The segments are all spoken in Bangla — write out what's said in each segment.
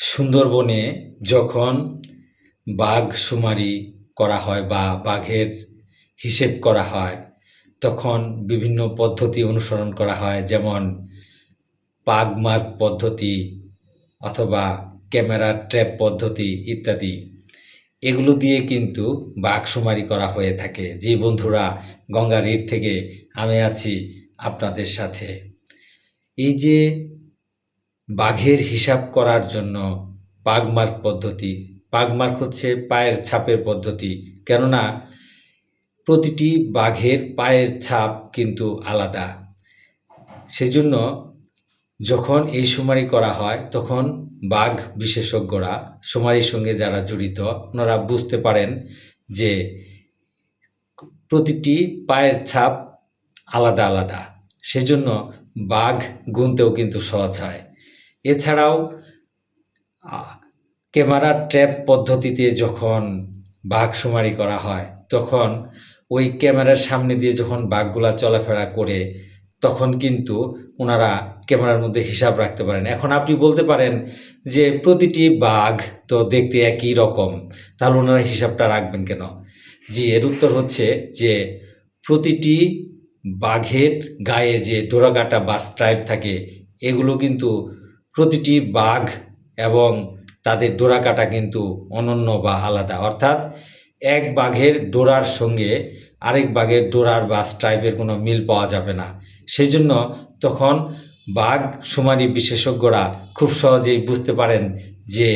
সুন্দরবনে যখন বাঘ শুমারি করা হয় বা বাঘের হিসেব করা হয়, তখন বিভিন্ন পদ্ধতি অনুসরণ করা হয়, যেমন পাগ মার্ক পদ্ধতি অথবা ক্যামেরা ট্র্যাপ পদ্ধতি ইত্যাদি। এগুলো দিয়ে কিন্তু বাঘ শুমারি করা হয়ে থাকে। যে বন্ধুরা, গঙ্গার ইট থেকে আমি আছি আপনাদের সাথে। এই যে বাঘের হিসাব করার জন্য পাগমার্ক পদ্ধতি। পাগমার্ক হচ্ছে পায়ের ছাপের পদ্ধতি। কেননা, প্রতিটি বাঘের পায়ের ছাপ কিন্তু আলাদা। সেজন্য যখন এই শুমারি করা হয়, তখন বাঘ বিশেষজ্ঞরা শুমারির সঙ্গে যারা জড়িত, ওনারা বুঝতে পারেন যে প্রতিটি পায়ের ছাপ আলাদা আলাদা। সেজন্য বাঘ গুনতেও কিন্তু সহজ হয়। এছাড়াও ক্যামেরার ট্র্যাপ পদ্ধতিতে যখন বাঘ শুমারি করা হয়, তখন ওই ক্যামেরার সামনে দিয়ে যখন বাঘগুলা চলাফেরা করে, তখন কিন্তু ওনারা ক্যামেরার মধ্যে হিসাব রাখতে পারেন। এখন আপনি বলতে পারেন যে প্রতিটি বাঘ তো দেখতে একই রকম, তাহলে ওনারা হিসাবটা রাখবেন কেন? জি, এর উত্তর হচ্ছে যে প্রতিটি বাঘের গায়ে যে ডোরাগাটা বা স্ট্রাইপ থাকে, এগুলো কিন্তু প্রতিটি বাঘ এবং তাদের ডোরাকাটা কিন্তু অনন্য বা আলাদা। অর্থাৎ এক বাঘের ডোরার সঙ্গে আরেক বাঘের ডোরার বা স্ট্রাইপের কোনো মিল পাওয়া যাবে না। সেই জন্য তখন বাঘ শুমারি বিশেষজ্ঞরা খুব সহজেই বুঝতে পারেন যে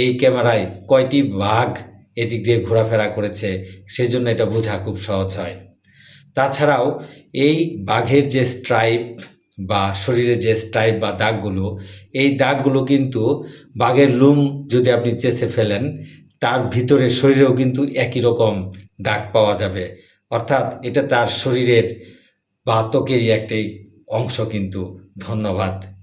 এই ক্যামেরায় কয়টি বাঘ এদিক দিয়ে ঘোরাফেরা করেছে সেই জন্য এটা বোঝা খুব সহজ হয়। তাছাড়াও এই বাঘের যে স্ট্রাইপ বা শরীরে যে স্টাইপ বা দাগগুলো, এই দাগগুলো কিন্তু বাঘের লুম যদি আপনি চেঁচে ফেলেন, তার ভিতরে শরীরেও কিন্তু একই রকম দাগ পাওয়া যাবে। অর্থাৎ এটা তার শরীরের বা ত্বকেরই একটি অংশ কিন্তু। ধন্যবাদ।